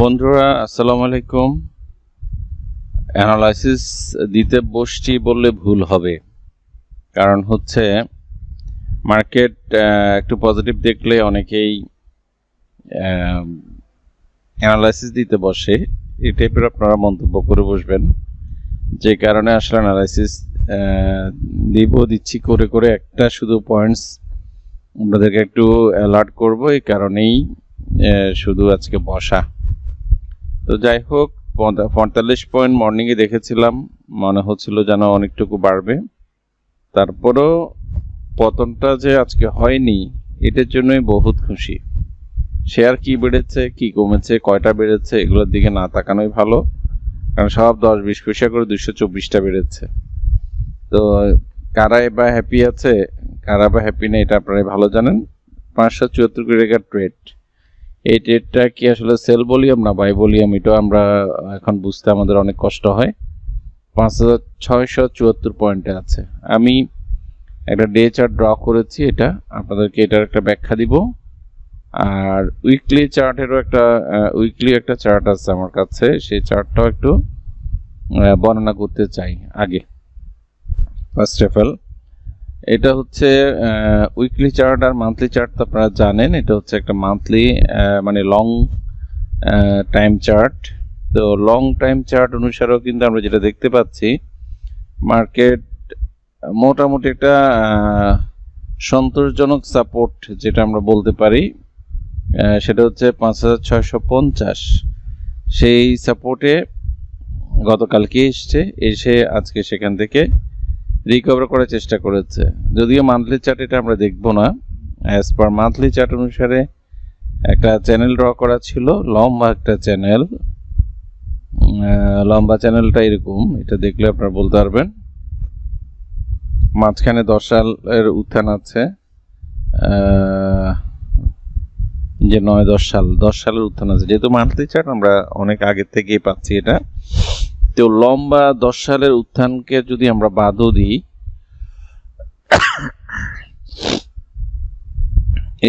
বন্ধুরা, আসসালামু আলাইকুম। অ্যানালাইসিস দিতে বসছি বললে ভুল হবে। কারণ হচ্ছে মার্কেট একটু পজিটিভ দেখলে অনেকেই অ্যানালাইসিস দিতে বসে। এই টাইপের আপনারা মন্তব্য করে বসবেন। যে কারণে আসলে অ্যানালাইসিস দিব, দিচ্ছি, করে করে একটা শুধু পয়েন্টস আপনাদেরকে একটু অ্যালার্ট করব। এই কারণেই শুধু আজকে বসা। তো যাই হোক, পঁয়তা- পঁয়তাল্লিশ পয়েন্ট মর্নিংয়ে দেখেছিলাম, মনে হচ্ছিল যেন অনেকটুকু বাড়বে। তারপরেও পতনটা যে আজকে হয়নি, এটার জন্যই বহুত খুশি। শেয়ার কি বেড়েছে, কি কমেছে, কয়টা বেড়েছে, এগুলোর দিকে না তাকানোই ভালো। কারণ সব দশ বিশ পয়সা করে দুশো চব্বিশটা বেড়েছে। তো কারা বা হ্যাপি আছে, কারা বা হ্যাপি নেই, এটা আপনারা ভালো জানেন। পাঁচশো চুয়াত্তর কোটি টাকার ট্রেড এই ট্রেডটা কি আসলে সেল ভলিউম না বাই ভলিউম এটাও আমরা এখন বুঝতে আমাদের অনেক কষ্ট হয়। পাঁচ হাজার ছয়শো চুয়াত্তর পয়েন্টে আছে। আমি একটা ডে চার্ট ড্র করেছি এটা, আপনাদেরকে এটার একটা ব্যাখ্যা দিব। আর উইকলি চার্টেরও একটা উইকলি একটা চার্ট আছে আমার কাছে, সেই চার্টটাও একটু বর্ণনা করতে চাই আগে। ফার্স্ট অফ অল এটা হচ্ছে উইকলি চার্ট আর মান্থলি চার্ট তো আপনারা জানেন, এটা হচ্ছে একটা মান্থলি মানে লং টাইম চার্ট তো লং টাইম চার্ট অনুসারেও কিন্তু আমরা যেটা দেখতে পাচ্ছি মার্কেট মোটামুটি একটা সন্তোষজনক সাপোর্ট যেটা আমরা বলতে পারি সেটা হচ্ছে পাঁচ হাজার ছয়শো পঞ্চাশ। সেই সাপোর্টে গতকালকে এসছে, এসে আজকে সেখান থেকে রিকভার করার চেষ্টা করেছে। যদিও মান্থলি চার্ট এটা আমরা দেখব না। অ্যাজ পার মান্থলি চার্ট অনুসারে একটা চ্যানেল ড্র করা ছিল, লম্বা একটা চ্যানেল লম্বা চ্যানেলটা এরকম, এটা দেখলে আপনারা বলতে পারবেন। মাঝখানে দশ সালের উত্থান আছে। যে নয়, দশ সাল, দশ সালের উত্থান আছে। যেহেতু মান্থলি চার্ট আমরা অনেক আগের থেকেই পাচ্ছি এটা। তো লম্বা দশ সালের উত্থানকে যদি আমরা বাদও দিই,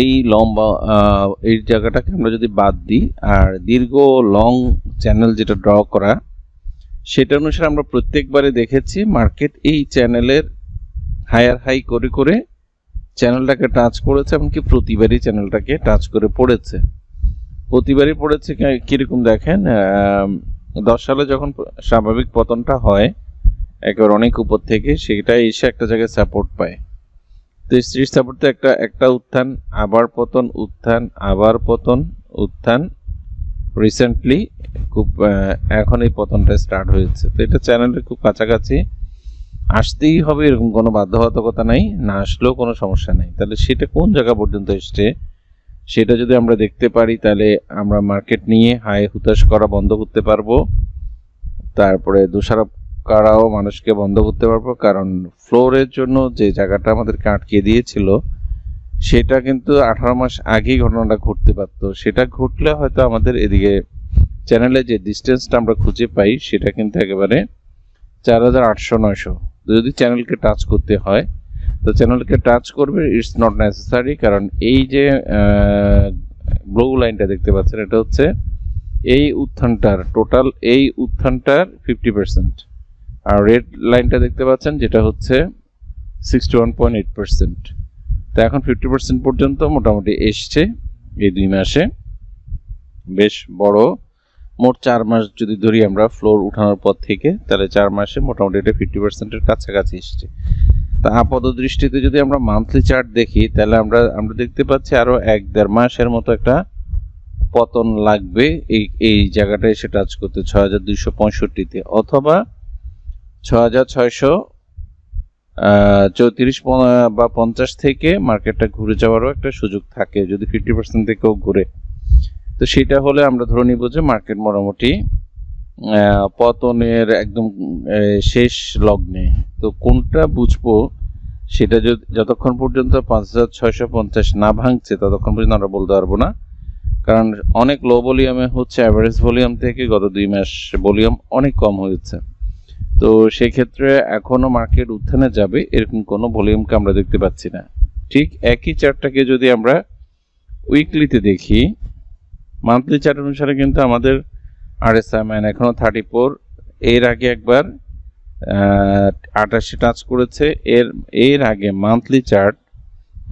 এই লম্বা এই জায়গাটাকে আমরা যদি বাদ দিই, আর দীর্ঘ লং চ্যানেল যেটা ড্র করা, সেটা অনুসারে আমরা প্রত্যেকবারে দেখেছি মার্কেট এই চ্যানেলের হায়ার হাই করে করে চ্যানেলটাকে টাচ করেছে, এমনকি প্রতিবারই চ্যানেলটাকে টাচ করে পড়েছে। প্রতিবারই পড়েছে কীরকম দেখেন দশ সালে যখন স্বাভাবিক পতনটা হয়, একেবারে অনেক উপর থেকে সেটা এসে একটা জায়গায় সাপোর্ট পায়। তো স্ত্রীর সাপোর্টে একটা একটা উত্থান, আবার পতন, উত্থান, আবার পতন, উত্থান। রিসেন্টলি খুব এখন এই পতনটা স্টার্ট হয়েছে। তো এটা চ্যানেলের খুব কাছাকাছি। আসতেই হবে এরকম কোনো বাধ্যবাধকতা নাই, না আসলেও কোনো সমস্যা নেই। তাহলে সেটা কোন জায়গা পর্যন্ত এসছে? সেটা যদি আমরা দেখতে পারি, তাহলে আমরা মার্কেট নিয়ে হাই হুতাশ করা বন্ধ করতে পারব। তারপরে দোষারোপ করাও মানুষকে বন্ধ করতে পারব। কারণ ফ্লোরের জন্য যে জায়গাটা আমাদেরকে আটকে দিয়েছিল, সেটা কিন্তু আঠারো মাস আগেই ঘটনাটা ঘটতে পারতো। সেটা ঘটলে হয়তো আমাদের এদিকে চ্যানেলে যে ডিস্টেন্সটা আমরা খুঁজে পাই, সেটা কিন্তু একেবারে চার হাজার আটশো নয়শো। যদি চ্যানেলকে টাচ করতে হয় তো চ্যানেলকে টাচ করবে ইটস নট নেসেসারি কারণ এই যে ব্লু লাইনটা দেখতে পাচ্ছেন, এটা হচ্ছে এই উত্থানটার টোটাল এই উত্থানটার ফিফটি পার্সেন্ট আর রেড লাইনটা দেখতে পাচ্ছেন, যেটা হচ্ছে sixty one point eight percent তো এখন ফিফটি পার্সেন্ট পর্যন্ত মোটামুটি এসছে এই দুই মাসে। বেশ বড় মোট চার মাস যদি ধরি আমরা ফ্লোর উঠানোর পর থেকে, তাহলে চার মাসে মোটামুটি এটা ফিফটি পার্সেন্টের কাছাকাছি এসছে। তা আপাত দৃষ্টিতে যদি আমরা মান্থলি চার্ট দেখি, তাহলে আমরা আমরা দেখতে পাচ্ছি আরও এক দেড় মাসের মতো একটা পতন লাগবে এই এই জায়গাটা এসে টাচ করতে ছয় হাজার দুইশো পঁয়ষট্টিতে। অথবা ছয় হাজার ছয়শো চৌত্রিশ বা পঞ্চাশ থেকে মার্কেটটা ঘুরে যাওয়ারও একটা সুযোগ থাকে, যদি ফিফটি পার্সেন্ট থেকেও ঘুরে। তো সেটা হলে আমরা ধরে নিব যে মার্কেট মোটামুটি পতনের একদম শেষ লগ্নে। তো কোনটা বুঝব? সেটা যতক্ষণ পর্যন্ত পাঁচ হাজার ছয়শো পঞ্চাশ না ভাঙছে, ততক্ষণ পর্যন্ত আমরা বলতে পারব না। কারণ অনেক লো ভলিউমে হচ্ছে অ্যাভারেজ ভলিউম থেকে গত দুই মাস ভলিউম অনেক কম হয়েছে। তো সেক্ষেত্রে এখনও মার্কেট উত্থানে যাবে, এরকম কোনো ভলিউমকে আমরা দেখতে পাচ্ছি না। ঠিক একই চার্টটাকে যদি আমরা উইকলিতে দেখি মান্থলি চার্ট অনুসারে কিন্তু আমাদের আর এস মান এখনও থার্টি ফোর। এর আগে একবার আটাশি টাচ করেছে। এর এর আগে মান্থলি চার্ট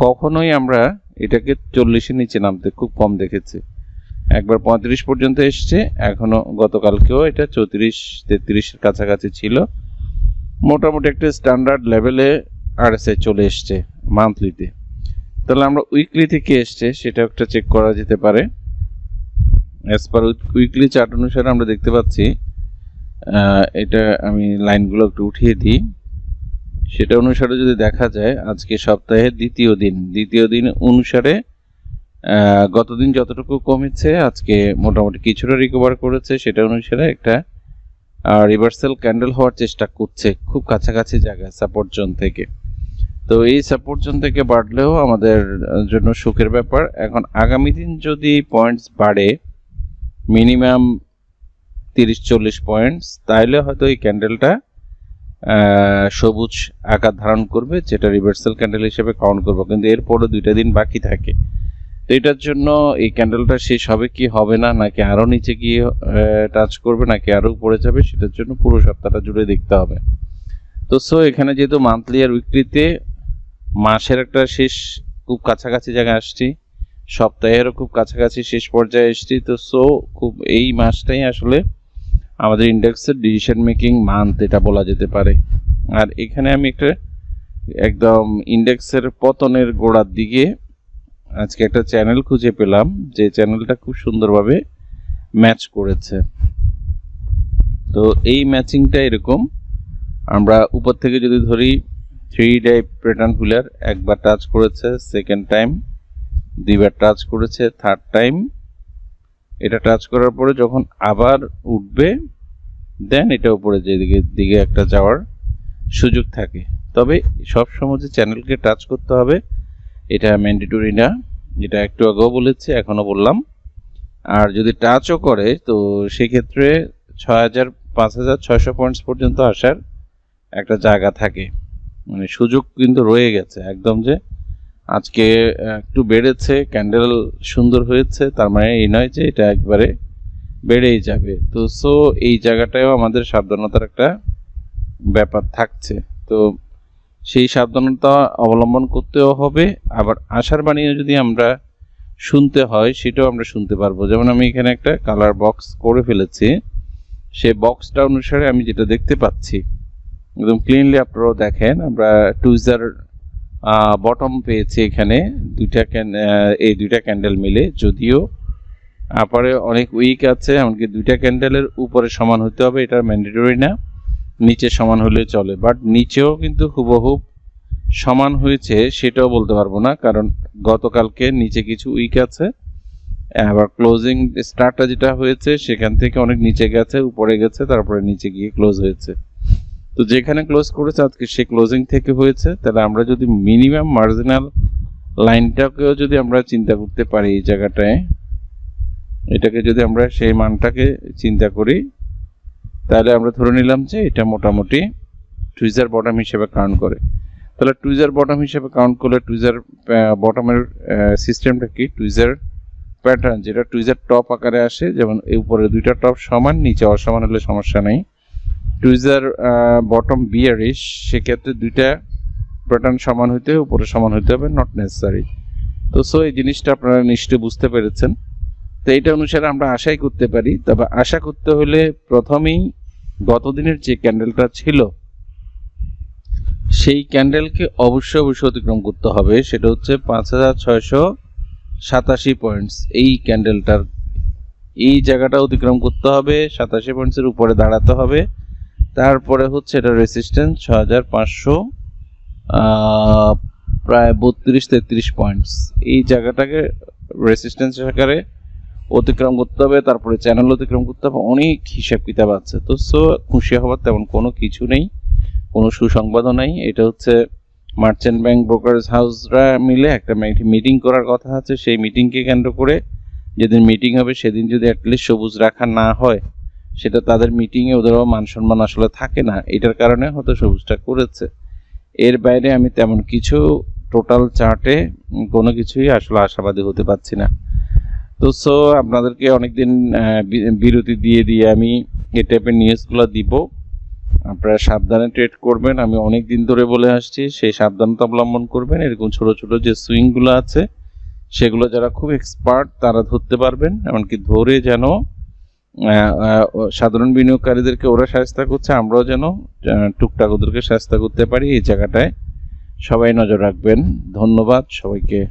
কখনোই আমরা এটাকে চল্লিশের নিচে নামতে খুব কম দেখেছি। একবার পঁয়ত্রিশ পর্যন্ত এসছে এখনও গতকালকেও এটা চৌত্রিশ, তেত্রিশের কাছাকাছি ছিল। মোটামুটি একটা স্ট্যান্ডার্ড লেভেলে আরএসআই চলে এসছে মান্থলিতে। তাহলে আমরা উইকলি থেকে এসছে সেটা একটা চেক করা যেতে পারে। অ্যাজ পার উইকলি চার্ট অনুসারে আমরা দেখতে পাচ্ছি এটা আমি লাইনগুলো একটু উঠিয়ে দিই। সেটা অনুসারে যদি দেখা যায়, আজকে সপ্তাহের দ্বিতীয় দিন। দ্বিতীয় দিন অনুসারে গতদিন যতটুকু কমেছে, আজকে মোটামুটি কিছুটা রিকভার করেছে। সেটা অনুসারে একটা রিভার্সাল ক্যান্ডেল হওয়ার চেষ্টা করছে খুব কাছাকাছি জায়গায় সাপোর্ট জোন থেকে। তো এই সাপোর্ট জোন থেকে বাড়লেও আমাদের জন্য সুখের ব্যাপার। এখন আগামী দিন যদি পয়েন্টস বাড়ে মিনিমাম তিরিশ চল্লিশ পয়েন্টস। তাহলে হয়তো এই ক্যান্ডেলটা সবুজ আকার ধারণ করবে, যেটা রিভার্সাল ক্যান্ডেল হিসেবে কাউন্ট করব। কিন্তু এরপরও দুইটা দিন বাকি থাকে। তো এটার জন্য এই ক্যান্ডেলটা শেষ হবে কি হবে না, নাকি আরও নিচে গিয়ে টাচ করবে, নাকি আরও উপরে যাবে, সেটার জন্য পুরো সপ্তাহটা জুড়ে দেখতে হবে। তো সো এখানে যেহেতু মান্থলি আর উইকলিতে মাসের একটা শেষ খুব কাছাকাছি জায়গায় আসছি। সপ্তাহেরও খুব কাছাকাছি শেষ পর্যায়ে এসছি। তো সো খুব এই মাসটাই আসলে আমাদের ইন্ডেক্সের ডিসিশন মেকিং মান্থ এটা বলা যেতে পারে। আর এখানে আমি একটা একদম ইন্ডেক্সের পতনের গোড়ার দিকে আজকে একটা চ্যানেল খুঁজে পেলাম, যে চ্যানেলটা খুব সুন্দরভাবে ম্যাচ করেছে। তো, এই ম্যাচিংটা এরকম। আমরা উপর থেকে যদি ধরি থ্রি ডাই প্যাটার্ন হুইলার একবার টাচ করেছে সেকেন্ড টাইম দুইবার টাচ করেছে থার্ড টাইম এটা টাচ করার পরে যখন আবার উঠবে দেন এটা উপরে যেদিকে দিকে একটা যাওয়ার সুযোগ থাকে। তবে সব সময় যে চ্যানেলকে টাচ করতে হবে, এটা ম্যান্ডেটরি না। যেটা একটু আগেও বলেছি, এখনও বললাম। আর যদি টাচও করে, তো সেক্ষেত্রে ছয় হাজার, পাঁচ হাজার ছয়শো পয়েন্টস পর্যন্ত আসার একটা জায়গা থাকে। মানে সুযোগ কিন্তু রয়ে গেছে, একদম যে আজকে একটু বেড়েছে ক্যান্ডেল সুন্দর হয়েছে, তার মানে এই নয় যে এটা একবারে বেড়েই যাবে। তো সো এই জায়গাটাও আমাদের সাবধানতার একটা ব্যাপার থাকছে। তো, সেই সাবধানতা অবলম্বন করতেও হবে। আবার আশার বাণীও যদি আমরা শুনতে হয়, সেটাও আমরা শুনতে পারব। যেমন আমি এখানে একটা কালার বক্স করে ফেলেছি। সে বক্সটা অনুসারে আমি যেটা দেখতে পাচ্ছি, একদম ক্লিনলি আপনারাও দেখেন, আমরা টুইজার বটম পেয়েছি এখানে। দুইটা এই দুইটা ক্যান্ডেল মিলে। যদিও আপারে অনেক উইক আছে, এমনকি দুইটা ক্যান্ডেলের উপরে সমান হতে হবে এটা ম্যান্ডেটরি না। নিচে সমান হলে চলে। বাট নিচেও কিন্তু হুবহুব সমান হয়েছে, সেটাও বলতে পারব না, কারণ গতকালকে নিচে কিছু উইক আছে। আবার ক্লোজিং স্টার্টটা যেটা হয়েছে, সেখান থেকে অনেক নিচে গেছে, উপরে গেছে, তারপরে নিচে গিয়ে ক্লোজ হয়েছে। তো যেখানে ক্লোজ করেছে, আজকে সে ক্লোজিং থেকে হয়েছে। তাহলে আমরা যদি মিনিমাম মার্জিনাল লাইনটাকেও যদি আমরা চিন্তা করতে পারি এই জায়গাটায়, এটাকে যদি আমরা সেই মানটাকে চিন্তা করি, তাহলে আমরা ধরে নিলাম যে এটা মোটামুটি টুইজার বটম হিসেবে কাউন্ট করে। তাহলে টুইজার বটম হিসেবে কাউন্ট করলে টুইজার বটমের সিস্টেমটা কি? টুইজার প্যাটার্ন যেটা টুইজার টপ আকারে আসে, যেমন এই উপরে দুইটা টপ সমান, নিচে অসমান হলে সমস্যা নেই। টুইজার বটম বিয়ারিশ সেক্ষেত্রে দুইটা প্যাটার্ন সমান হইতে হবে, উপরে সমান হইতে হবে নট নেসেসারি তো সো এই জিনিসটা আপনারা নিশ্চয়ই বুঝতে পেরেছেন। তো এইটা অনুসারে আমরা আশাই করতে পারি, তবে আশা করতে হলে প্রথমেই গতদিনের যে ক্যান্ডেলটা ছিল, সেই ক্যান্ডেলকে অবশ্যই অবশ্যই অতিক্রম করতে হবে। সেটা হচ্ছে পাঁচ হাজার ছয়শো সাতাশি পয়েন্টস এই ক্যান্ডেলটার এই জায়গাটা অতিক্রম করতে হবে, সাতাশি পয়েন্টসের উপরে দাঁড়াতে হবে। তারপরে হচ্ছে এটা রেসিস্ট্যান্স ছ হাজার পাঁচশো প্রায় বত্রিশ তেত্রিশ পয়েন্টস এই জায়গাটাকে রেসিস্ট্যান্স আকারে অতিক্রম করতে হবে, তারপরে চ্যানেল অতিক্রম করতে হবে, অনেক হিসাব কিতাব আছে। তো সো খুশি হওয়ার তেমন কোনো কিছু নেই, কোনো সুসংবাদও নেই। এটা হচ্ছে মার্চেন্ট ব্যাংক ব্রোকারেজ হাউসরা মিলে একটা মিটিং করার কথা আছে। সেই মিটিংকে কেন্দ্র করে যেদিন মিটিং হবে, সেদিন যদি অ্যাটলিস্ট সবুজ রাখা না হয় সেটা তাদের মিটিংয়ে ওদেরও মান সম্মান আসলে থাকে না। এটার কারণে হয়তো সবুজটা করেছে। এর বাইরে আমি তেমন কিছু টোটাল চার্টে কোনো কিছুই আসলে আশাবাদী হতে পারছি না। তো সো আপনাদেরকে অনেকদিন বিরতি দিয়ে দিয়ে আমি এই টাইপের নিউজগুলো দিব। আপনারা সাবধানে ট্রেড করবেন। আমি অনেক দিন ধরে বলে আসছি, সেই সাবধানতা অবলম্বন করবেন। এরকম ছোট ছোট যে সুইংগুলো আছে, সেগুলো যারা খুব এক্সপার্ট তারা ধরতে পারবেন। এমনকি ধরে যেন সাধারণ বিনিয়োগকারীদেরকে ওরা সাহায্য করছে, আমরাও যেন টুকটাক ওদেরকে সাহায্য করতে পারি এই জায়গাটায়। সবাই নজর রাখবেন। ধন্যবাদ সবাইকে।